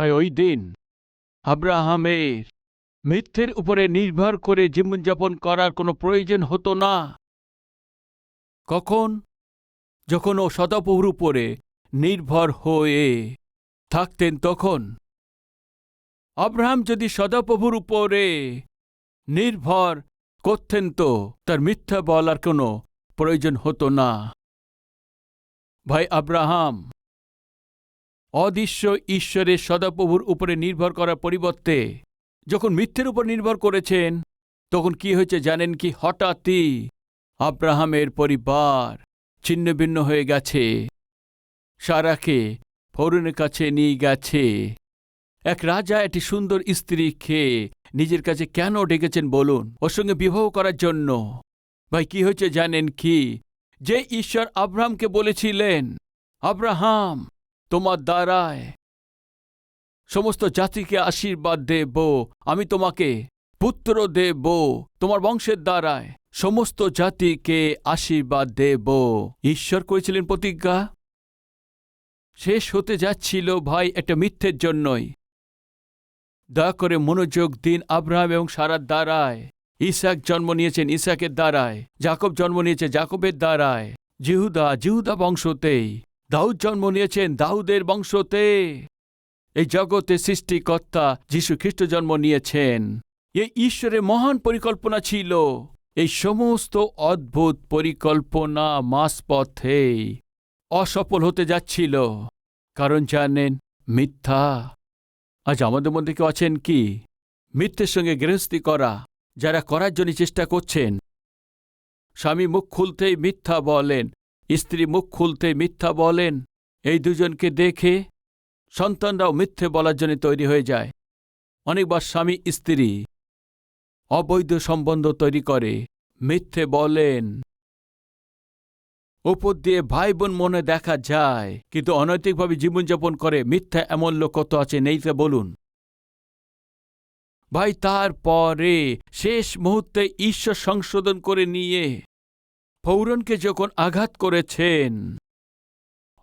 ভাই, ওই দিন। আব্রাহামের মিথ্যের উপরে নির্ভর করে জীবনযাপন করার কোনো প্রয়োজন হতো না। কখন? যখন ও সদাপ্রভুর উপরে নির্ভর হয়ে থাকতেন তখন। আব্রাহাম যদি সদাপ্রভুর উপরে নির্ভর করতেন তো তার মিথ্যা বলার কোনো প্রয়োজন হতো না। ভাই, আব্রাহাম অদৃশ্য ঈশ্বরের সদাপ্রভুর উপরে নির্ভর করার পরিবর্তে, যখন মিথ্যের উপর নির্ভর করেছেন, তখন কি হয়েছে জানেন কি? হঠাৎই আব্রাহামের পরিবার ছিন্ন ভিন্ন হয়ে গেছে। সারাকে ফৌরনের কাছে নিয়ে গেছে। এক রাজা, একটি সুন্দর স্ত্রী খেয়ে নিজের কাছে কেন ডেকেছেন বলুন? ওর সঙ্গে বিবাহ করার জন্য। ভাই, কি হয়েছে জানেন কি? যে ঈশ্বর আব্রাহামকে বলেছিলেন, আব্রাহাম তোমার দ্বারায়। সমস্ত জাতিকে আশীর্বাদ দেব, আমি তোমাকে পুত্র দেব, তোমার বংশের দ্বারায়। সমস্ত জাতিকে আশীর্বাদ দেব। ঈশ্বর করেছিলেন প্রতিজ্ঞা? শেষ হতে যাচ্ছিল ভাই একটা মিথ্যের জন্যই। দয়া করে মনোযোগ দিন আব্রাহাম এবং সারার দ্বারায়। ইসাক জন্ম নিয়েছেন ইসাকের দ্বারায় জাকব জন্ম নিয়েছে জাকবের দ্বারায়। জিহুদা জিহুদা বংশতেই। দাউদ জন্ম নিয়েছেন দাউদের বংশতে। এই জগতে সৃষ্টিকর্তা যীশু খ্রিস্ট জন্ম নিয়েছেন। এই ঈশ্বরের মহান পরিকল্পনা ছিল। এই সমস্ত অদ্ভুত পরিকল্পনা মাসপথে অসফল হতে যাচ্ছিল। কারণ জানেন, মিথ্যা। আজ আমাদের মধ্যে কেউ আছেন কি? মিথ্যের সঙ্গে গৃহস্থী করা, যারা করার জন্য চেষ্টা করছেন। স্বামী মুখ খুলতেই মিথ্যা বলেন। স্ত্রী মুখ খুলতে মিথ্যা বলেন, এই দুজনকে দেখে সন্তানরাও মিথ্যে বলার জন্য তৈরি হয়ে যায়। অনেকবার স্বামী স্ত্রী অবৈধ সম্বন্ধ তৈরি করে, মিথ্যে বলেন। ওপর দিয়ে ভাই বোন মনে দেখা যায়, কিন্তু অনৈতিকভাবে জীবনযাপন করে, মিথ্যা এমন লোক কত আছে নেই তা বলুন। ভাই, তারপরে শেষ মুহূর্তে ঈশ্বর সংশোধন করে নিয়ে ফৌরনকে যখন আঘাত করেছেন,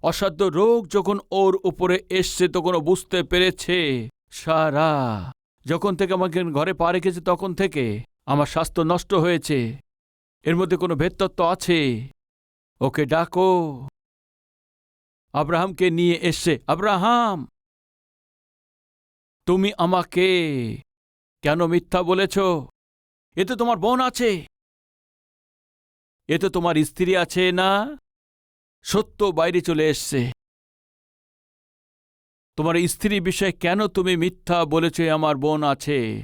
অসাধ্য রোগ যখন ওর উপরে এসছে তখন বুঝতে পেরেছে, সারা, যখন থেকে আমাকে ঘরে পা রেখেছে তখন থেকে আমার স্বাস্থ্য নষ্ট হয়েছে, এর মধ্যে কোনো ভেদতত্ত্ব আছে, ওকে ডাকো। আব্রাহামকে নিয়ে এসছে, আব্রাহাম, তুমি আমাকে কেন মিথ্যা বলেছ? এতে তোমার বোন আছে এতে তোমার স্ত্রী আছে না? সত্য বাইরে চলে এসছে। তোমার স্ত্রী বিষয়ে কেন তুমি মিথ্যা বলেছ আমার বোন আছে?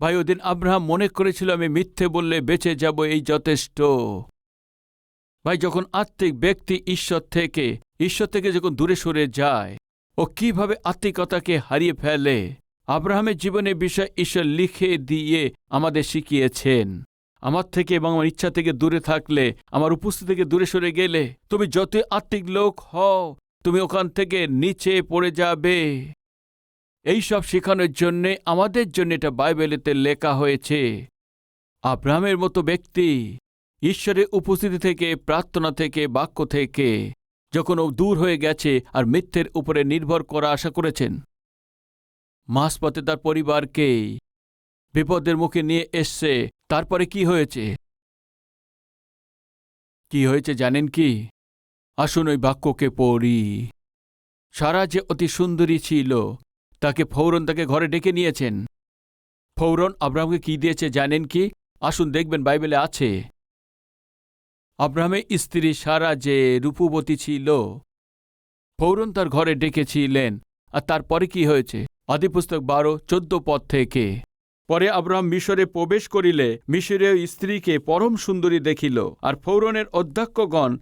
ভাই, ওদিন আব্রাহাম মনে করেছিল আমি মিথ্যে বললে বেঁচে যাব এই যথেষ্ট। ভাই, যখন আত্মিক ব্যক্তি ঈশ্বর থেকে ঈশ্বর থেকে যখন দূরে সরে যায়, ও কীভাবে আত্মিকতাকে হারিয়ে ফেলে? আব্রাহামের জীবনের বিষয় ঈশ্বর লিখে দিয়ে আমাদের শিখিয়েছেন। আমার থেকে এবং আমার ইচ্ছা থেকে দূরে থাকলে, আমার উপস্থিতি থেকে দূরে সরে গেলে, তুমি যতই আত্মিক লোক হও, তুমি ওখান থেকে নিচে পড়ে যাবে। এই সব শেখানোর জন্যে, আমাদের জন্য এটা বাইবেলেতে লেখা হয়েছে। আব্রাহামের মতো ব্যক্তি ঈশ্বরের উপস্থিতি থেকে, প্রার্থনা থেকে, বাক্য থেকে যখন ও দূর হয়ে গেছে আর মিথ্যের উপরে নির্ভর করা আশা করেছেন মাসপথে তার পরিবারকে বিপদের মুখে নিয়ে এসছে। তারপরে কি হয়েছে? কি হয়েছে জানেন কি? আসুন ওই বাক্যকে পড়ি। সারা যে অতি সুন্দরী ছিল, তাকে ফৌরন তাকে ঘরে ডেকে নিয়েছেন। ফৌরন আব্রাহামকে কি দিয়েছে জানেন কি? আসুন দেখবেন, বাইবেলে আছে। আব্রাহামের স্ত্রী সারা যে রূপবতী ছিল, ফৌরন তার ঘরে ডেকেছিলেন। আর তারপরে কি হয়েছে? আদিপুস্তক বারো, চোদ্দ পদ থেকে। পরে আব্রাহাম মিশরে প্রবেশ করিলে মিশরীয় স্ত্রীকে পরম সুন্দরী দেখিল, আর ফৌরনের অধ্যক্ষগণ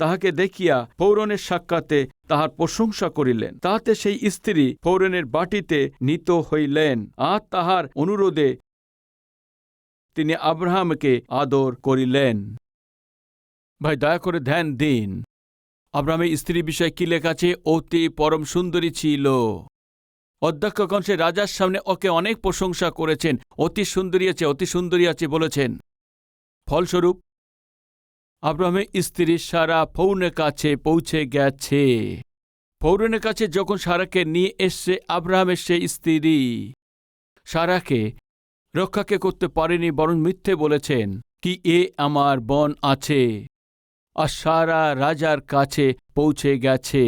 তাহাকে দেখিয়া পৌরনের সাক্ষাতে তাহার প্রশংসা করিলেন। তাহাতে সেই স্ত্রী পৌরনের বাটিতে নিত হইলেন, আর তাহার অনুরোধে তিনি আব্রাহামকে আদর করিলেন। ভাই, দয়া করে ধ্যান দিন। আব্রাহামের স্ত্রী বিষয়ে কি আছে? অতি পরম সুন্দরী ছিল। অধ্যক্ষগণ সে রাজার সামনে ওকে অনেক প্রশংসা করেছেন। অতি সুন্দরী আছে, অতি সুন্দরী আছে বলেছেন। ফলস্বরূপ, আব্রাহামের স্ত্রী সারা ফৌনের কাছে পৌঁছে গেছে। ফৌরনের কাছে যখন সারাকে নিয়ে এসছে, আব্রাহামের সেই স্ত্রী সারাকে রক্ষাকে করতে পারেনি, বরং মিথ্যে বলেছেন কি এ আমার বন আছে আর সারা রাজার কাছে পৌঁছে গেছে।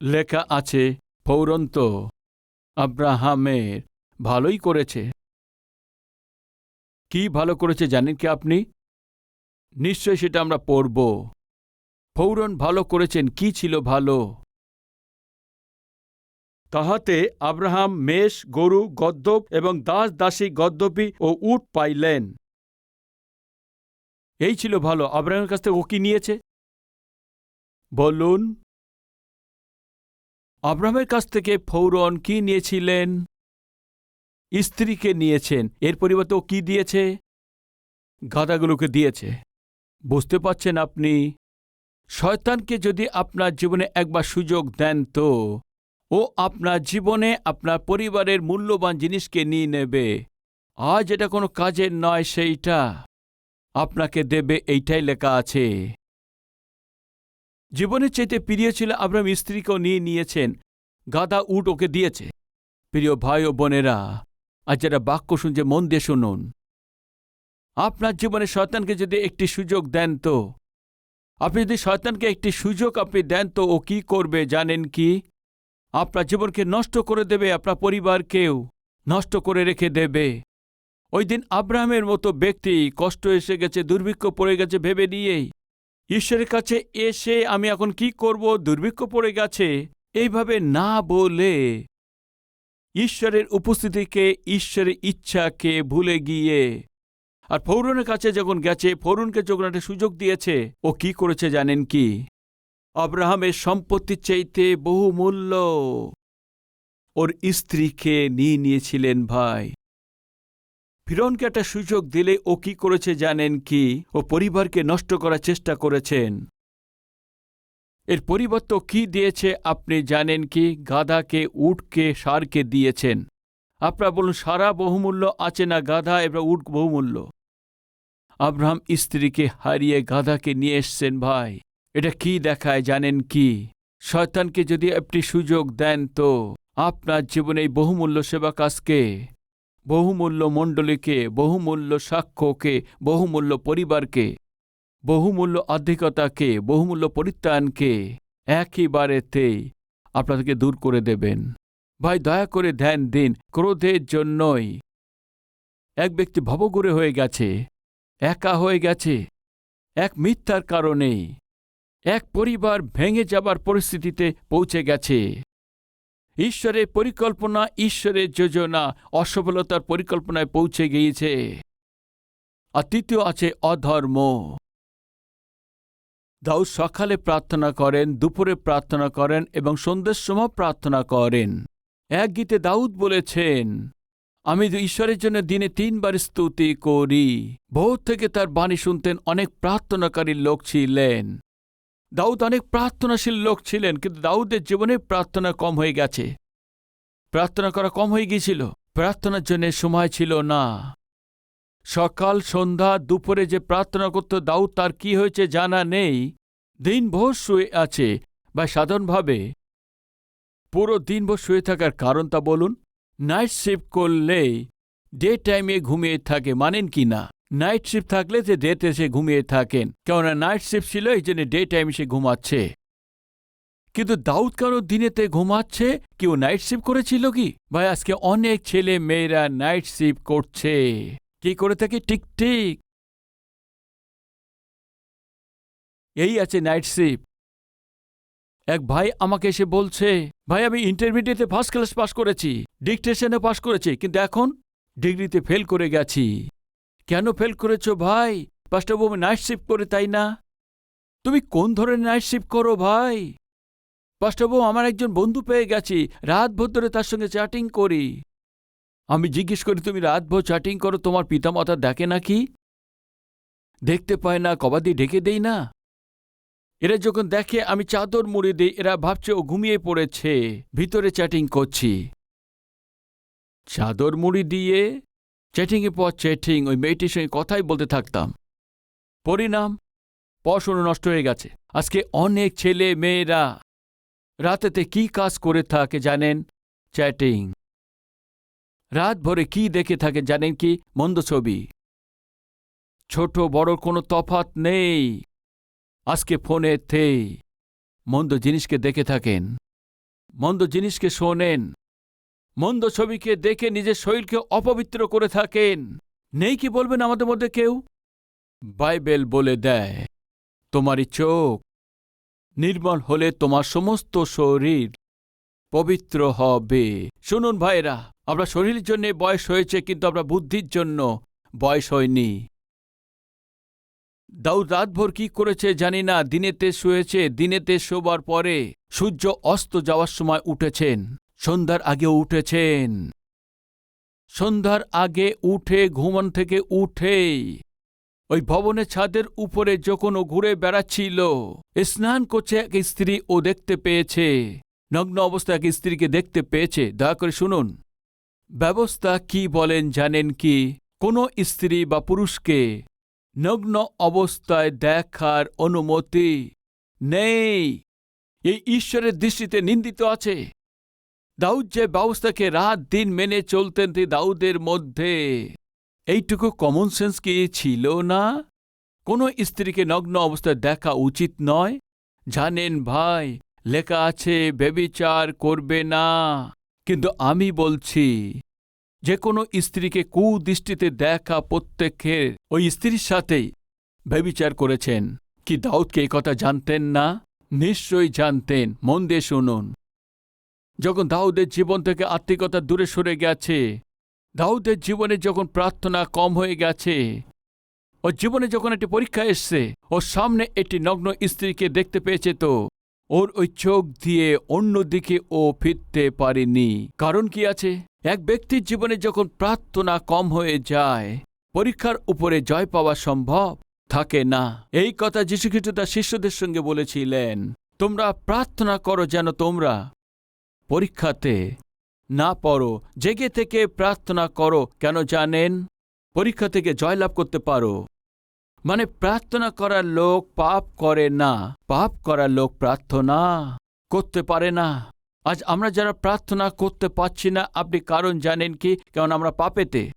লেখা আছে পৌরন্ত আব্রাহামের। ভালোই করেছে। কি ভালো করেছে জানেন কি আপনি? নিশ্চয় সেটা আমরা পড়ব। ফৌরন ভালো করেছেন, কি ছিল ভালো? তাহাতে আব্রাহাম মেষ, গরু গদ্যপ এবং দাস, দাসী, গদ্দপি ও উট পাইলেন। এই ছিল ভালো। আব্রাহামের কাছ থেকে ও কি নিয়েছে? বলুন। আব্রাহামের কাছ থেকে ফৌরন কি নিয়েছিলেন? স্ত্রীকে নিয়েছেন। এর পরিবর্তে ও কি দিয়েছে? গাদাগুলোকে দিয়েছে। বুঝতে পারছেন আপনি? শয়তানকে যদি আপনার জীবনে একবার সুযোগ দেন তো, ও আপনার জীবনে আপনার পরিবারের মূল্যবান জিনিসকে নিয়ে নেবে। আজ এটা কোনো কাজের নয় সেইটা। আপনাকে দেবে, এইটাই লেখা আছে। জীবনের চাইতে প্রিয় ছিল আব্রাহাম, স্ত্রীকেও নিয়ে নিয়েছেন। গাদা উট ওকে দিয়েছে। প্রিয় ভাই ও বোনেরা, আজ যারা বাক্য শুনছে, মন দিয়ে শুনুন। আপনার জীবনে শয়তানকে যদি একটি সুযোগ দেন তো, আপনি যদি শয়তানকে একটি সুযোগ আপনি দেন তো, ও কি করবে জানেন কি? আপনার জীবনকে নষ্ট করে দেবে, আপনার পরিবারকেও নষ্ট করে রেখে দেবে। ওই দিন আব্রাহামের মতো ব্যক্তি কষ্ট এসে গেছে, দুর্ভিক্ষ পড়ে গেছে, ভেবে নিয়েই ঈশ্বরের কাছে এসে আমি এখন কি করব? দুর্ভিক্ষ পড়ে গেছে। এইভাবে না বলে ঈশ্বরের উপস্থিতিকে, ঈশ্বরের ইচ্ছাকে ভুলে গিয়ে আর ফৌরনের কাছে যখন গেছে, ফৌরনকে যখন একটা সুযোগ দিয়েছে, ও কি করেছে জানেন কি? আব্রাহামের সম্পত্তির চাইতে বহুমূল্য। ওর স্ত্রীকে নিয়ে নিয়েছিলেন ভাই। ফিরনকে একটা সুযোগ দিলে ও কি করেছে জানেন কি? ও পরিবারকে নষ্ট করার চেষ্টা করেছেন। এর পরিবর্তে কি দিয়েছে আপনি জানেন কি? গাধাকে, উটকে, সারকে দিয়েছেন। আপনারা বলুন, সারা বহুমূল্য আছে না গাধা? এবার উট বহুমূল্য। আব্রাহাম স্ত্রীকে হারিয়ে গাধাকে নিয়ে এসছেন ভাই। এটা কি দেখায় জানেন কি? শয়তানকে যদি আপনি সুযোগ দেন তো আপনার জীবনে এই বহুমূল্য সেবা কাজকে বহুমূল্য মণ্ডলীকে বহুমূল্য সাক্ষ্যকে বহুমূল্য পরিবারকে বহুমূল্য আধিকতাকে বহুমূল্য পরিত্রাণকে একইবারেতেই আপনাদেরকে দূর করে দেবেন। ভাই, দয়া করে ধ্যান দিন, ক্রোধের জন্যই। এক ব্যক্তি ভবগুরে হয়ে গেছে, একা হয়ে গেছে, এক মিথ্যার কারণেই, এক পরিবার ভেঙে যাবার পরিস্থিতিতে পৌঁছে গেছে। ঈশ্বরের পরিকল্পনা ঈশ্বরের যোজনা, অসফলতার পরিকল্পনায় পৌঁছে গিয়েছে। আর তৃতীয় আছে অধর্ম। দাউদ সকালে প্রার্থনা করেন, দুপুরে প্রার্থনা করেন এবং সন্ধ্যের সময় প্রার্থনা করেন। এক গীতে দাউদ বলেছেন, আমি ঈশ্বরের জন্য দিনে তিনবার স্তুতি করি বহু থেকে তার বাণী শুনতেন অনেক প্রার্থনাকারী লোক ছিলেন। দাউদ অনেক প্রার্থনাশীল লোক ছিলেন, কিন্তু দাউদের জীবনে প্রার্থনা কম হয়ে গেছে। প্রার্থনা করা কম হয়ে গিয়েছিল। প্রার্থনার জন্য সময় ছিল না। সকাল, সন্ধ্যা, দুপুরে যে প্রার্থনা করত দাউদ, তার কি হয়েছে জানা নেই। দিনভর শুয়ে আছে বা সাধারণভাবে। পুরো দিনভর শুয়ে থাকার কারণ তা বলুন। নাইট শিফট করলেই ডে টাইমে ঘুমিয়ে থাকে, মানেন কি না? নাইট শিফট থাকলে যে ডেতে সে ঘুমিয়ে থাকেন, কেননা নাইট শিফট ছিল এই জন্য ডে টাইমে সে ঘুমাচ্ছে। কিন্তু দাউদ কারও দিনেতে ঘুমাচ্ছে? কেউ নাইট শিফট করেছিল কি? ভাই, আজকে অনেক ছেলে মেয়েরা নাইট শিফট করছে। কি করে থাকে? ঠিক এই আছে নাইট শিফট এক ভাই আমাকে এসে বলছে, ভাই, আমি ইন্টারমিডিয়েটে ফার্স্ট ক্লাস পাস করেছি ডিকটেশনে পাস করেছি, কিন্তু এখন ডিগ্রিতে ফেল করে গেছি। কেন ফেল করেছ ভাই? পাঁচটা বউ নাইট শিফট করে, তাই না? তুমি কোন ধরনের নাইট শিফট করো ভাই? পাঁচটা আমার একজন বন্ধু পেয়ে গেছি। রাতভর ধরে তার সঙ্গে চ্যাটিং করি। আমি জিজ্ঞেস করি, তুমি রাতভর চ্যাটিং করো? তোমার পিতামাতা দেখে নাকি? দেখতে পায় না, কবাদি ঢেকে দেই না। এরা যখন দেখে, আমি চাদর মুড়ে দিই, এরা ভাবছে ও ঘুমিয়ে পড়েছে। ভিতরে চ্যাটিং করছি। চাদর মুড়ি দিয়ে চ্যাটিংয়ের পর চ্যাটিং ওই মেয়েটির সঙ্গে কথাই বলতে থাকতাম। পরিণাম, পড়াশুনো নষ্ট হয়ে গেছে। আজকে অনেক ছেলে মেয়েরা রাতেতে কি কাজ করে থাকে জানেন? চ্যাটিং রাত ভরে কি দেখে থাকে জানেন কি? মন্দ ছবি। ছোট বড় কোনো তফাত নেই। আজকে ফোনেতে মন্দ জিনিসকে দেখে থাকেন। মন্দ জিনিসকে শোনেন। মন্দ ছবিকে দেখে নিজের শরীরকে অপবিত্র করে থাকেন। নেই কি বলবেন আমাদের মধ্যে কেউ? বাইবেল বলে দেয়, তোমারই চোখ নির্মল হলে তোমার সমস্ত শরীর পবিত্র হবে। শুনুন ভাইরা আমরা শরীরের জন্য বয়স হয়েছে, কিন্তু আমরা বুদ্ধির জন্য বয়স হয়নি। দাউদ রাতভর কি করেছে জানি না, দিনেতে শুয়েছে, দিনেতে শোবার পরে সূর্য অস্ত যাওয়ার সময় উঠেছেন। সন্ধ্যার আগে উঠেছেন। সন্ধ্যার আগে উঠে, ঘুমন থেকে উঠেই ওই ভবনের ছাদের উপরে যখন ও ঘুরে বেড়াচ্ছিল, স্নান করছে এক স্ত্রী ও দেখতে পেয়েছে। নগ্ন অবস্থায় এক স্ত্রীকে দেখতে পেয়েছে। দয়া করে শুনুন। ব্যবস্থা কি বলেন জানেন কি? কোনো স্ত্রী বা পুরুষকে নগ্ন অবস্থায় দেখার অনুমতি নেই। এই ঈশ্বরের দৃষ্টিতে নিন্দিত আছে। দাউদ যে ব্যবস্থাকে রাত দিন মেনে চলতেন দাউদের মধ্যে। এইটুকু কমন সেন্স কি ছিল না? কোনো স্ত্রীকে নগ্ন অবস্থায় দেখা উচিত নয়। জানেন ভাই, লেখা আছে বেবিচার করবে না। কিন্তু আমি বলছি, যে কোনো স্ত্রীকে কুদৃষ্টিতে দেখা প্রত্যেকের, ওই স্ত্রীর সাথেই বেবিচার করেছেন। কি দাউদকে কথা জানতেন না? নিশ্চয়ই জানতেন। মন দিয়ে শুনুন। যখন দাউদের জীবন থেকে আত্মিকতা দূরে সরে গেছে, দাউদের জীবনে যখন প্রার্থনা কম হয়ে গেছে ওর জীবনে যখন একটি পরীক্ষা এসছে ওর সামনে একটি নগ্ন স্ত্রীকে দেখতে পেয়েছে তো, ওর ওই চোখ দিয়ে অন্যদিকে ও ফিরতে পারেনি। কারণ কি আছে? এক ব্যক্তির জীবনে যখন প্রার্থনা কম হয়ে যায়, পরীক্ষার উপরে জয় পাওয়া সম্ভব থাকে না। এই কথা যীশুখ্রিস্ট তার শিষ্যদের সঙ্গে বলেছিলেন, তোমরা প্রার্থনা করো যেন তোমরা পরীক্ষাতে না পড়ো, জেগে থেকে প্রার্থনা করো, কেন জানেন? পরীক্ষা থেকে জয়লাভ করতে পারো। মানে প্রার্থনা করার লোক পাপ করে না, পাপ করার লোক প্রার্থনা করতে পারে না। আজ আমরা যারা প্রার্থনা করতে পারছি না, আপনি কারণ জানেন কি? কারণ আমরা পাপেতে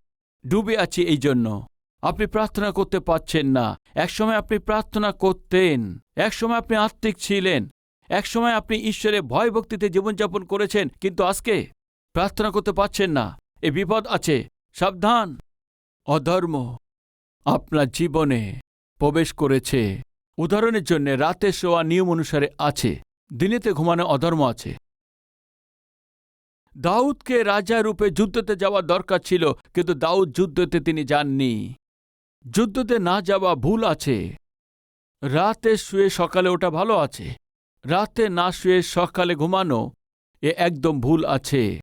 ডুবে আছি এই জন্য। আপনি প্রার্থনা করতে পারছেন না। একসময় আপনি প্রার্থনা করতেন, একসময় আপনি আত্মিক ছিলেন। একসময় আপনি ঈশ্বরে ভয় ভক্তিতে জীবনযাপন করেছেন, কিন্তু আজকে প্রার্থনা করতে পারছেন না। এ বিপদ আছে। সাবধান। অধর্ম আপনার জীবনে প্রবেশ করেছে। উদাহরণের জন্য রাতে শোয়া নিয়ম অনুসারে আছে। দিনেতে ঘুমানো অধর্ম আছে। দাউদকে রাজা রূপে যুদ্ধতে যাওয়া দরকার ছিল, কিন্তু দাউদ যুদ্ধতে তিনি যাননি। যুদ্ধতে না যাওয়া ভুল আছে। রাতে শুয়ে সকালে ওটা ভালো আছে। রাতে না শুয়ে সকালে ঘুমানো এ একদম ভুল আছে।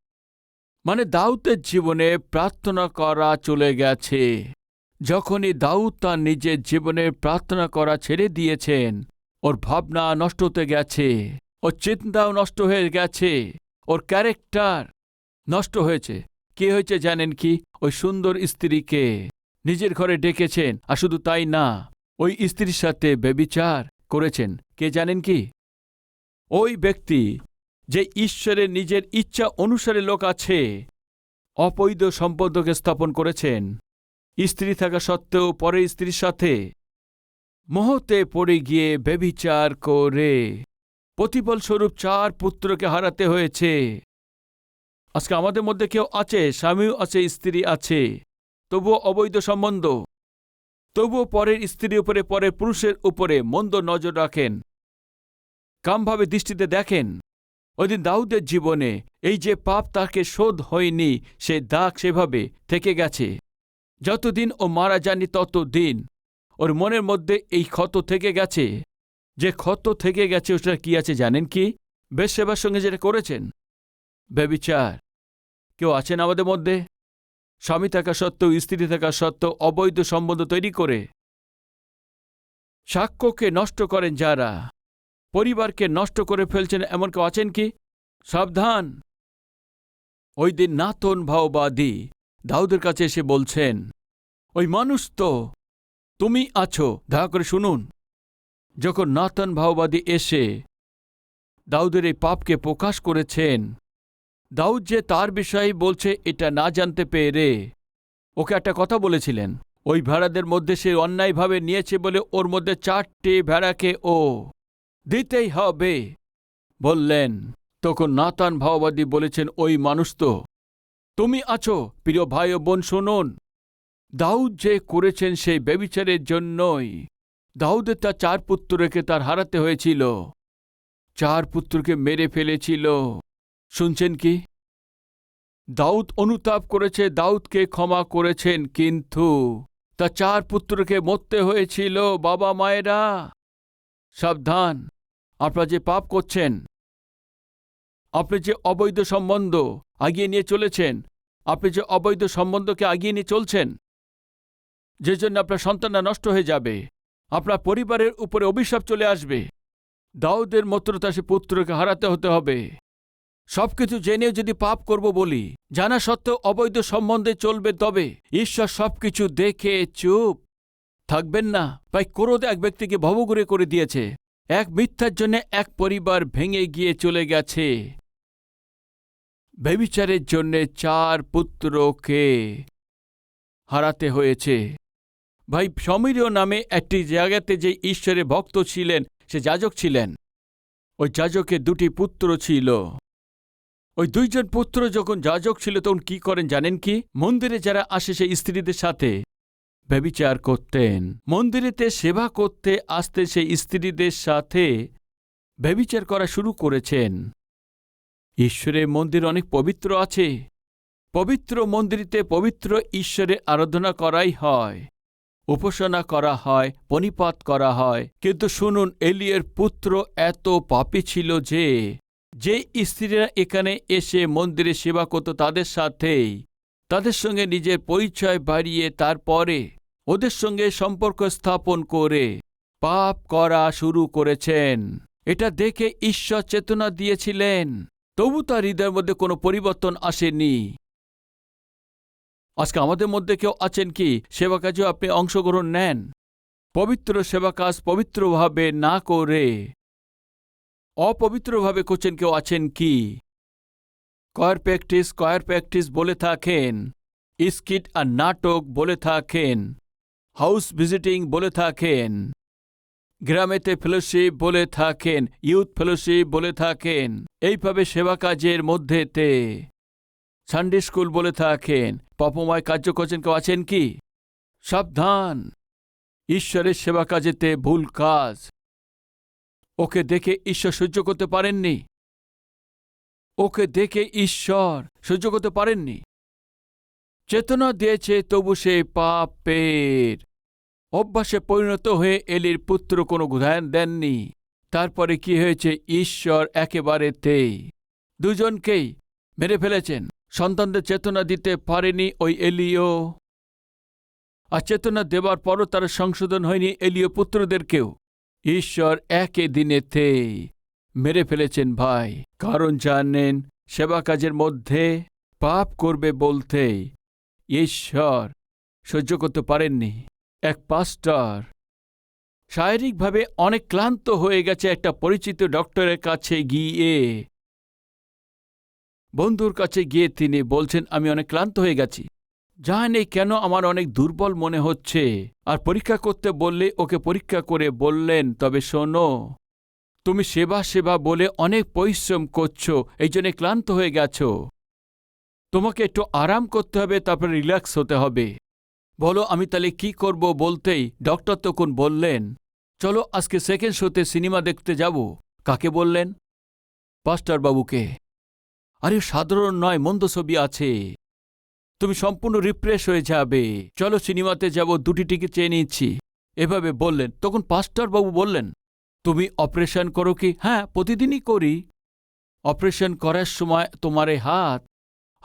মানে দাউদের জীবনে প্রার্থনা করা চলে গেছে। যখনই দাউদ তার নিজের জীবনে প্রার্থনা করা ছেড়ে দিয়েছেন, ওর ভাবনা নষ্ট হতে গেছে, ওর চিন্তাও নষ্ট হয়ে গেছে, ওর ক্যারেক্টার নষ্ট হয়েছে। কে হয়েছে জানেন কি? ওই সুন্দর স্ত্রীকে নিজের ঘরে ডেকেছেন, আর শুধু তাই না, ওই স্ত্রীর সাথে বেবিচার করেছেন। কে জানেন কি? ওই ব্যক্তি যে ঈশ্বরের নিজের ইচ্ছা অনুসারে লোক আছে, অবৈধ সম্পদকে স্থাপন করেছেন। স্ত্রী থাকা সত্ত্বেও পরে স্ত্রীর সাথে মোহতে পড়ে গিয়ে বেবিচার করে। প্রতিফলস্বরূপ চার পুত্রকে হারাতে হয়েছে। আজকে আমাদের মধ্যে কেউ আছে, স্বামীও আছে, স্ত্রী আছে। তবুও অবৈধ সম্বন্ধ। তবুও পরের স্ত্রীর উপরে, পরের পুরুষের উপরে মন্দ নজর রাখেন। কামভাবে দৃষ্টিতে দেখেন ওইদিন দাউদের জীবনে এই যে পাপ তাকে শোধ হয়নি, সে দাগ সেভাবে থেকে গেছে। যতদিন ও মারা যায়নি ততদিন ওর মনের মধ্যে এই ক্ষত থেকে গেছে। যে ক্ষত থেকে গেছে, ওটা কি আছে জানেন কি? বেশ সেবার সঙ্গে যেটা করেছেন। বেবিচার কেউ আছেন আমাদের মধ্যে? স্বামী থাকা সত্ত্বেও, স্ত্রী থাকা সত্ত্বেও, অবৈধ সম্বন্ধ তৈরি করে। সাক্ষ্যকে নষ্ট করেন যারা। পরিবারকে নষ্ট করে ফেলছেন এমন কেউ আছেন কি? সাবধান। ওই দিন নাতন ভাওবাদী দাউদের কাছে এসে বলছেন, ওই মানুষ তো, তুমি আছো, দয়া করে শুনুন। যখন নাতন ভাওবাদী এসে দাউদের এই পাপকে প্রকাশ করেছেন, দাউদ যে তার বিষয়ে বলছে এটা না জানতে পেরে ওকে একটা কথা বলেছিলেন, ওই ভেড়াদের মধ্যে সে অন্যায়ভাবে নিয়েছে বলে ওর মধ্যে চারটে ভেড়াকে ও দিতেই হবে। বললেন, তখন নাতান ভাওবাদী বলেছেন, ওই মানুষ তো। তুমি আছো, প্রিয় ভাই ও বোন, শুনুন। দাউদ যে করেছেন সেই ব্যবিচারের জন্যই। দাউদের তার চার পুত্রকে তার হারাতে হয়েছিল। চার পুত্রকে মেরে ফেলেছিল। শুনছেন কি? দাউদ অনুতাপ করেছে, দাউদকে ক্ষমা করেছেন, কিন্তু তা চার পুত্রকে মরতে হয়েছিল বাবা মায়েরা সাবধান। আপনারা যে পাপ করছেন, আপনি যে অবৈধ সম্বন্ধ আগিয়ে নিয়ে চলেছেন, আপনি যে অবৈধ সম্বন্ধকে আগিয়ে নিয়ে চলছেন, যে জন্য আপনার সন্তানরা নষ্ট হয়ে যাবে, আপনার পরিবারের উপরে অভিশাপ চলে আসবে, দাউদের মতো সে পুত্রকে হারাতে হতে হবে। সবকিছু জেনেও যদি পাপ করব বলি, জানা সত্ত্বেও অবৈধ সম্বন্ধে চলবে তবে ঈশ্বর সবকিছু দেখে চুপ থাকবেন না। তাই ক্রোধ এক ব্যক্তিকে ভবঘুরে করে দিয়েছে। এক মিথ্যার জন্য এক পরিবার ভেঙে গিয়ে চলে গেছে। ব্যবিচারের জন্যে চার পুত্রকে হারাতে হয়েছে। ভাই সমীরীয় নামে একটি জায়গাতে যে ঈশ্বরের ভক্ত ছিলেন, সে যাজক ছিলেন। ওই যাজকের দুটি পুত্র ছিল। ওই দুইজন পুত্র যখন যাজক ছিল তখন কি করেন জানেন কি? মন্দিরে যারা আসে সে স্ত্রীদের সাথে। ব্যবিচার করতেন। মন্দিরেতে সেবা করতে আসতে সে স্ত্রীদের সাথে ব্যবিচার করা শুরু করেছেন। ঈশ্বরের মন্দির অনেক পবিত্র আছে। পবিত্র মন্দিরিতে পবিত্র ঈশ্বরের আরাধনা করাই হয়। উপাসনা করা হয় পণিপাত করা হয়। কিন্তু শুনুন, এলিয়ের পুত্র এত পাপী ছিল যে যে স্ত্রীরা এখানে এসে মন্দিরে সেবা করত তাদের সাথেই। তাদের সঙ্গে নিজের পরিচয় বাড়িয়ে তারপরে ওদের সঙ্গে সম্পর্ক স্থাপন করে পাপ করা শুরু করেছেন। এটা দেখে ঈশ্বর চেতনা দিয়েছিলেন। তবু তার হৃদয়ের মধ্যে কোনো পরিবর্তন আসেনি। আজকে আমাদের মধ্যে কেউ আছেন কি? সেবা কাজেও আপনি অংশগ্রহণ নেন? পবিত্র সেবা কাজ পবিত্রভাবে না করে অপবিত্রভাবে করছেন কেউ আছেন কি? কয়ার প্র্যাকটিস কয়ার প্র্যাকটিস বলে থাকেন। স্কিট আর নাটক বলে থাকেন। হাউস ভিজিটিং বলে থাকেন। গ্রামেতে ফেলোশিপ বলে থাকেন ইউথ ফেলোশিপ বলে থাকেন। এইভাবে সেবা কাজের মধ্যেতে। সানডে স্কুল বলে থাকেন, পপময় কার্য করছেন কেউ আছেন কি? সাবধান। ঈশ্বরের সেবা কাজেতে ভুল কাজ। ওকে দেখে ঈশ্বর সহ্য করতে পারেননি। ওকে দেখে ঈশ্বর সহ্য করতে পারেননি। চেতনা দিয়েছে, তবু সে পাপের। অভ্যাসে পরিণত হয়ে এলির পুত্র কোনো ধ্যান দেননি। তারপরে কি হয়েছে? ঈশ্বর একেবারে একেবারেতেই দুজনকেই মেরে ফেলেছেন। সন্তানদের চেতনা দিতে পারেনি ওই এলিও। আর চেতনা দেবার পরও তার সংশোধন হয়নি এলিও পুত্রদেরকেও। ঈশ্বর একে দিনে দিনেতেই মেরে ফেলেছেন ভাই। কারণ জানেন, সেবা কাজের মধ্যে পাপ করবে বলতেই ঈশ্বর, সহ্য করতে পারেননি। এক পাস্টার শারীরিকভাবে অনেক ক্লান্ত হয়ে গেছে একটা পরিচিত ডক্টরের কাছে গিয়ে। বন্ধুর কাছে গিয়ে তিনি বলছেন, আমি অনেক ক্লান্ত হয়ে গেছি। জানি কেন আমার অনেক দুর্বল মনে হচ্ছে? আর পরীক্ষা করতে বললে, ওকে পরীক্ষা করে বললেন, তবে শোনো, তুমি সেবা সেবা বলে অনেক পরিশ্রম করছ এই জন্যে ক্লান্ত হয়ে গেছো। তোমাকে একটু আরাম করতে হবে, তারপরে রিল্যাক্স হতে হবে। বলো, আমি তাহলে কি করব বলতেই ডক্টর তখন বললেন, চলো, আজকে সেকেন্ড শোতে সিনেমা দেখতে যাব। কাকে বললেন? পাস্টার বাবুকে। আরে, সাধারণ নয়, মন্দ ছবি আছে। তুমি সম্পূর্ণ রিফ্রেশ হয়ে যাবে। চলো সিনেমাতে যাব, দুটি টিকিট চেয়ে নিচ্ছি। এভাবে বললেন। তখন পাস্টার বাবু বললেন, তুমি অপারেশন করো কি? হ্যাঁ প্রতিদিনই করি। অপারেশন করার সময় তোমার হাত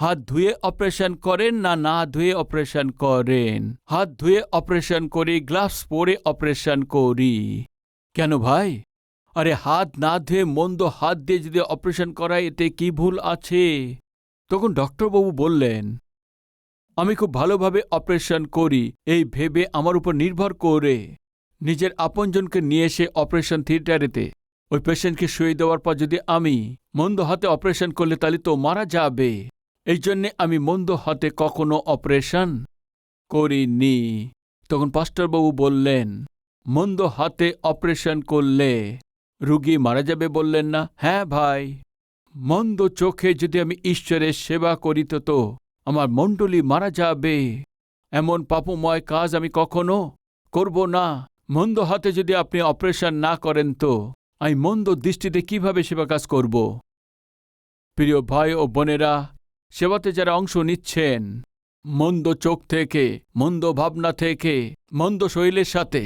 হাত ধুয়ে অপারেশন করেন না না ধুয়ে অপারেশন করেন? হাত ধুয়ে অপারেশন করি, গ্লাভস পরে অপারেশন করি। কেন ভাই? আরে হাত না ধুয়ে মন্দ হাত দিয়ে যদি অপারেশন করায় এতে কি ভুল আছে? তখন ডক্টরবাবু বললেন, আমি খুব ভালোভাবে অপারেশন করি, এই ভেবে আমার উপর নির্ভর করে। নিজের আপনজনকে নিয়ে এসে অপারেশন থিয়েটারেতে, ওই পেশেন্টকে শুয়ে দেওয়ার পর যদি আমি মন্দ হাতে অপারেশন করলে তাহলে তো মারা যাবে। এই জন্যে আমি মন্দ হাতে কখনো অপারেশন করিনি। তখন পাস্টারবাবু বললেন, মন্দ হাতে অপারেশন করলে রুগী মারা যাবে বললেন না? হ্যাঁ ভাই, মন্দ চোখে যদি আমি ঈশ্বরের সেবা করিত তো আমার মণ্ডলী মারা যাবে। এমন পাপময় কাজ আমি কখনো করব না। মন্দ হাতে যদি আপনি অপারেশন না করেন তো, আমি মন্দ দৃষ্টিতে কীভাবে সেবা কাজ করব? প্রিয় ভাই ও বোনেরা সেবাতে যারা অংশ নিচ্ছেন, মন্দ চোখ থেকে, মন্দ ভাবনা থেকে, মন্দ শৈলের সাথে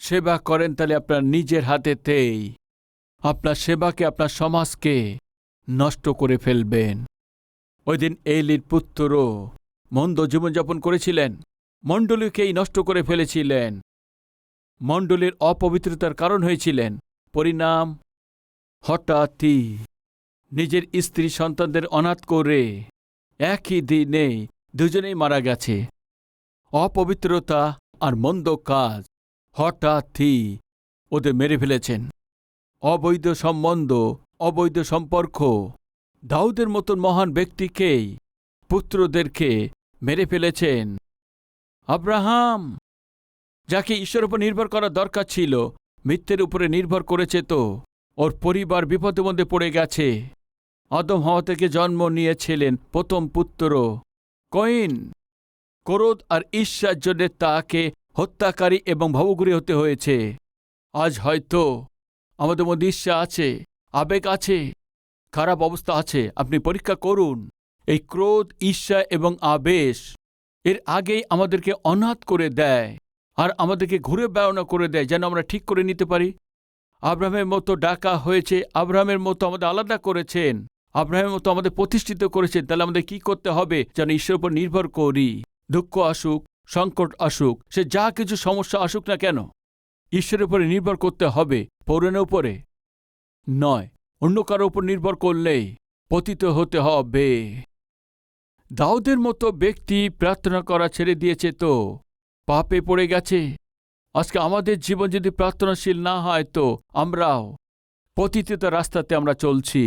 সেবা করেন তাহলে আপনার নিজের হাতেতেই আপনার সেবাকে, আপনার সমাজকে নষ্ট করে ফেলবেন। ওই দিন এলির পুত্রও মন্দ জীবনযাপন করেছিলেন, মণ্ডলীকেই নষ্ট করে ফেলেছিলেন। মণ্ডলীর অপবিত্রতার কারণ হয়েছিলেন, পরিণাম হঠাৎই নিজের স্ত্রী সন্তানদের অনাথ করে একই দিনে দুজনেই মারা গেছে। অপবিত্রতা আর মন্দ কাজ হঠাৎই ওদের মেরে ফেলেছেন। অবৈধ সম্বন্ধ, অবৈধ সম্পর্ক, দাউদের মতন মহান ব্যক্তিকেই পুত্রদেরকে মেরে ফেলেছেন। আব্রাহাম, যাকে ঈশ্বর উপর নির্ভর করা দরকার ছিল, মিথ্যের উপরে নির্ভর করেছে তো, ওর পরিবার বিপদের মধ্যে পড়ে গেছে। আদম হওয়া থেকে জন্ম নিয়েছিলেন প্রথম পুত্র কইন ক্রোধ আর ঈর্ষার জন্য তাকে হত্যাকারী এবং ভবগুরি হতে হয়েছে। আজ হয়তো আমাদের মধ্যে ঈর্ষা আছে, আবেগ আছে, খারাপ অবস্থা আছে, আপনি পরীক্ষা করুন। এই ক্রোধ, ঈর্ষা এবং আবেশ এর আগেই আমাদেরকে অনাথ করে দেয় আর আমাদেরকে ঘুরে বেড়ানো করে দেয়, যেন আমরা ঠিক করে নিতে পারি। আব্রাহামের মতো ডাকা হয়েছে, আব্রাহামের মতো আমাদের আলাদা করেছেন। আব্রাহামের মতো আমাদের প্রতিষ্ঠিত করেছেন তাহলে আমাদের কি করতে হবে? যেন ঈশ্বরের উপর নির্ভর করি। দুঃখ আসুক, সংকট আসুক, সে যা কিছু সমস্যা আসুক না কেন, ঈশ্বরের উপরে নির্ভর করতে হবে, পৌরাণের উপরে। নয়, অন্য কারও উপর নির্ভর করলেই পতিত হতে হবে। দাউদের মতো ব্যক্তি প্রার্থনা করা ছেড়ে দিয়েছে তো, পাপে পড়ে গেছে। আজকে আমাদের জীবন যদি প্রার্থনাশীল না হয় তো, আমরাও পতিতিত রাস্তাতে আমরা চলছি।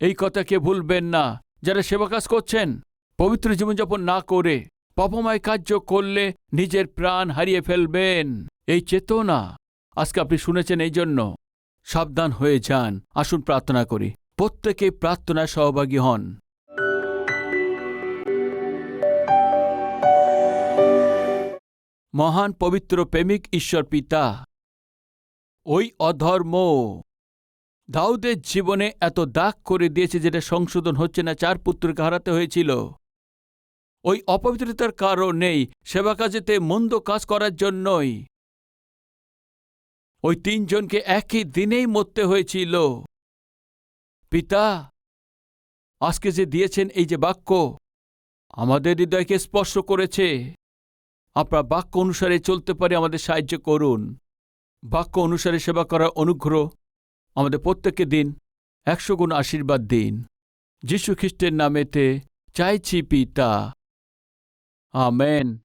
এই কথাকে ভুলবেন না। যারা সেবা কাজ করছেন, পবিত্র জীবনযাপন না করে পাপময় কার্য করলে নিজের প্রাণ হারিয়ে ফেলবেন। এই চেতনা আজকে আপনি শুনেছেন এই জন্য। সাবধান হয়ে যান, আসুন প্রার্থনা করি। প্রত্যেকে প্রার্থনায় সহভাগী হন। মহান পবিত্র প্রেমিক ঈশ্বর পিতা, ওই অধর্ম। দাউদের জীবনে এত দাগ করে দিয়েছে যেটা সংশোধন হচ্ছে না, চার পুত্রকে হারাতে হয়েছিল। ওই অপবিত্রতার কারণেই সেবা কাজেতে মন্দ কাজ করার জন্যই। ওই তিনজনকে একই দিনেই মরতে হয়েছিল। পিতা, আজকে যে দিয়েছেন এই যে বাক্য, আমাদের হৃদয়কে স্পর্শ করেছে। আপনার বাক্য অনুসারে চলতে পারে আমাদের সাহায্য করুন। বাক্য অনুসারে সেবা করার অনুগ্রহ আমাদের প্রত্যেককে দিন একশো গুণ আশীর্বাদ দিন। যীশু খ্রিস্টের নামেতে চাইছি পিতা। আমেন।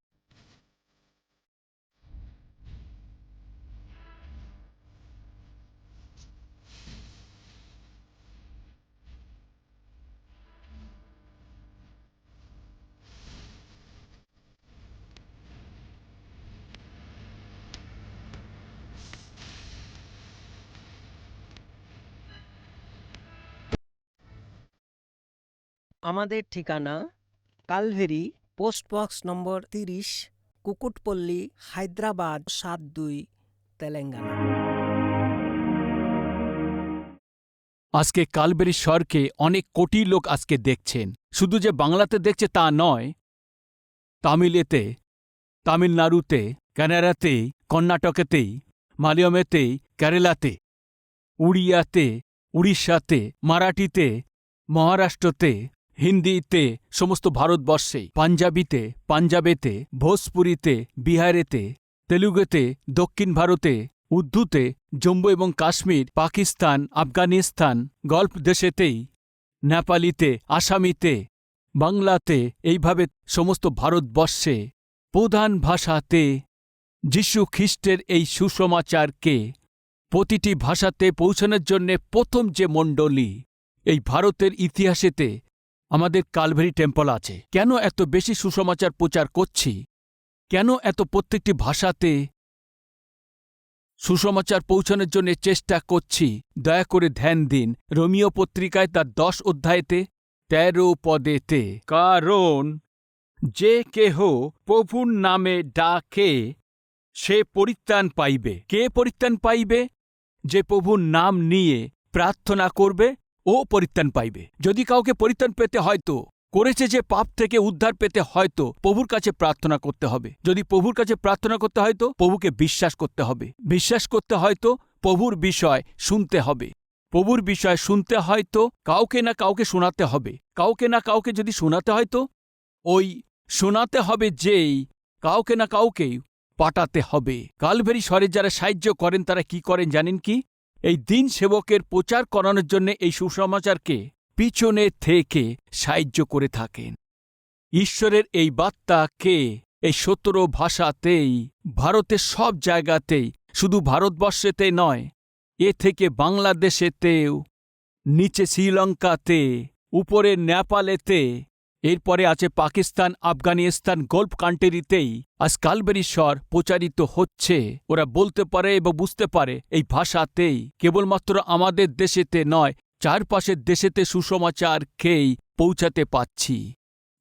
আমাদের ঠিকানা কালভেরি, পোস্ট বক্স নম্বর তিরিশ, কুকুটপল্লী, হায়দ্রাবাদ, সাত দুই, তেলেঙ্গানা। আজকে কালবেরি স্বরকে অনেক কোটি লোক আজকে দেখছেন। শুধু যে বাংলাতে দেখছে তা নয়, তামিলেতে, তামিলনাড়ুতে, কানাডাতে কর্ণাটকেতেই মালয়ামেতেই কেরালাতে, উড়িয়াতে, উড়িষ্যাতে, মারাঠিতে, মহারাষ্ট্রতে হিন্দিতে সমস্ত ভারতবর্ষে, পাঞ্জাবিতে, পাঞ্জাবেতে, ভোজপুরিতে, বিহারেতে, তেলুগুতে, দক্ষিণ ভারতে, উর্দুতে, জম্মু এবং কাশ্মীর, পাকিস্তান, আফগানিস্তান, গল্ফ দেশেতেই, নেপালিতে, আসামিতে, বাংলাতে, এইভাবে সমস্ত ভারতবর্ষে প্রধান ভাষাতে যীশু খ্রিস্টের এই সুসমাচারকে প্রতিটি ভাষাতে পৌঁছানোর জন্যে প্রথম যে মণ্ডলী এই ভারতের ইতিহাসেতে আমাদের কালভেরি টেম্পল আছে। কেন এত বেশি সুসমাচার প্রচার করছি? কেন এত প্রত্যেকটি ভাষাতে সুসমাচার পৌঁছানোর জন্য চেষ্টা করছি? দয়া করে ধ্যান দিন। রোমিও পত্রিকায় তার দশ অধ্যায়েতে, তেরো পদেতে, কারণ যে কেহ প্রভুর নামে ডাকে, সে পরিত্রাণ পাইবে। কে পরিত্রাণ পাইবে? যে প্রভুর নাম নিয়ে প্রার্থনা করবে ও পরিত্রাণ পাইবে। যদি কাউকে পরিত্রাণ পেতে হয়তো করেছে যে পাপ থেকে উদ্ধার পেতে হয়তো প্রভুর কাছে প্রার্থনা করতে হবে। যদি প্রভুর কাছে প্রার্থনা করতে হয়তো প্রভুকে বিশ্বাস করতে হবে। বিশ্বাস করতে হয়তো প্রভুর বিষয় শুনতে হবে। প্রভুর বিষয় শুনতে হয়তো কাউকে না কাউকে শোনাতে হবে। কাউকে না কাউকে যদি শোনাতে হয়তো ওই শোনাতে হবে যেই কাউকে না কাউকেই পাঠাতে হবে। কালভেরি স্বরে যারা সাহায্য করেন, তারা কি করেন জানেন কি? এই দিন সেবকের প্রচার করানোর জন্য এই সুসমাচারকে পিছনে থেকে সাহায্য করে থাকেন। ঈশ্বরের এই বার্তাকে এই সতেরো ভাষাতেই, ভারতের সব জায়গাতেই, শুধু ভারতবর্ষেতে নয়, এ থেকে বাংলাদেশেতেও, নিচে শ্রীলঙ্কাতে, উপরে নেপালেতে এরপরে আছে পাকিস্তান, আফগানিস্তান গল্ফ কান্ট্রিতেই আজ কালবেরি স্বর প্রচারিত হচ্ছে। ওরা বলতে পারে এবং বুঝতে পারে এই ভাষাতেই। কেবলমাত্র আমাদের দেশেতে নয়, চারপাশের দেশেতে সুসমাচারকেই পৌঁছাতে পাচ্ছি।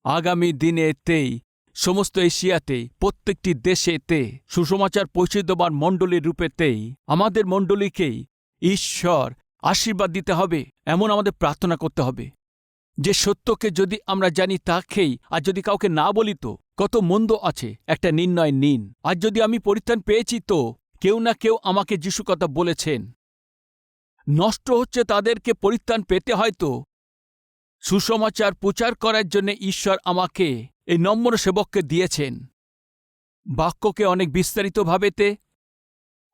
আগামী দিনেতেই সমস্ত এশিয়াতে, প্রত্যেকটি দেশেতে সুসমাচার পৌঁছে দেবার মণ্ডলীর রূপেতেই আমাদের মণ্ডলীকেই ঈশ্বর আশীর্বাদ দিতে হবে, এমন আমাদের প্রার্থনা করতে হবে। যে সত্যকে যদি আমরা জানি, তা তাকেই আর যদি কাউকে না বলি তো? কত মন্দ আছে, একটা নির্ণয় নিন। আর যদি আমি পরিত্রাণ পেয়েছি তো? কেউ না কেউ আমাকে যিশু কথা বলেছেন। নষ্ট হচ্ছে তাদেরকে পরিত্রাণ পেতে হয়তো সুসমাচার প্রচার করার জন্য ঈশ্বর আমাকে, এই নম্র সেবককে দিয়েছেন। বাক্যকে অনেক বিস্তারিতভাবেতে,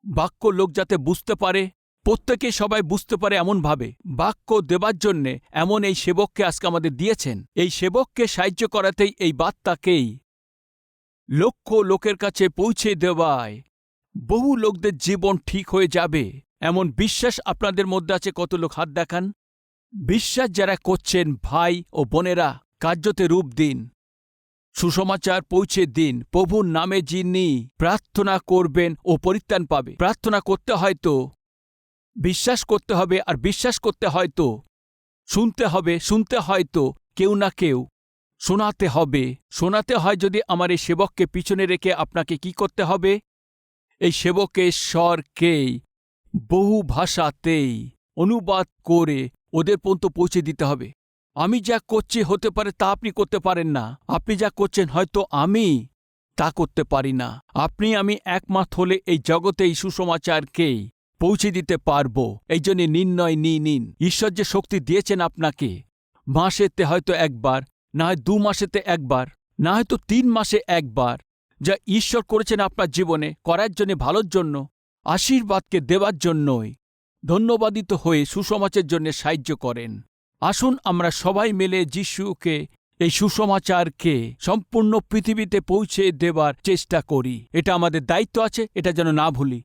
বাক্য লোক যাতে বুঝতে পারে প্রত্যেকে সবাই বুঝতে পারে এমনভাবে বাক্য দেবার জন্যে এমন এই সেবককে আজকে আমাদের দিয়েছেন। এই সেবককে সাহায্য করাতেই এই বার্তাকেই লক্ষ লোকের কাছে পৌঁছে দেওয়ায় বহু লোকদের জীবন ঠিক হয়ে যাবে। এমন বিশ্বাস আপনাদের মধ্যে আছে? কত লোক হাত দেখান। বিশ্বাস যারা করছেন ভাই ও বোনেরা, কার্যতে রূপ দিন। সুসমাচার পৌঁছে দিন। প্রভুর নামে যিনি প্রার্থনা করবেন ও পরিত্রাণ পাবে। প্রার্থনা করতে হয়তো বিশ্বাস করতে হবে আর বিশ্বাস করতে হয়তো। শুনতে হবে, শুনতে হয়তো কেউ না কেউ। শোনাতে হবে, শোনাতে হয় যদি আমার এই সেবককে পিছনে রেখে আপনাকে কি করতে হবে? এই সেবকের স্বরকেই, বহু ভাষাতেই অনুবাদ করে ওদের পর্যন্ত পৌঁছে দিতে হবে। আমি যা করছি হতে পারে তা আপনি করতে পারেন না। আপনি যা করছেন হয়তো আমি তা করতে পারি না। আপনি, আমি একমাত হলে এই জগতে এই সুসমাচারকেই পৌঁছে দিতে পারব। এই জন্য নির্ণয় নিয়ে, নিন ঈশ্বর যে শক্তি দিয়েছেন আপনাকে, মাসেতে হয়তো একবার, না হয় দু মাসেতে একবার, না হয়তো তিন মাসে একবার, যা ঈশ্বর করেছেন আপনার জীবনে, করার জন্য, ভালোর জন্য, আশীর্বাদকে দেবার জন্যই। ধন্যবাদিত হয়ে সুসমাচের জন্য সাহায্য করেন। আসুন আমরা সবাই মিলে যিশুকে, এই সুসমাচারকে সম্পূর্ণ পৃথিবীতে পৌঁছে দেবার চেষ্টা করি। এটা আমাদের দায়িত্ব আছে, এটা যেন না ভুলি।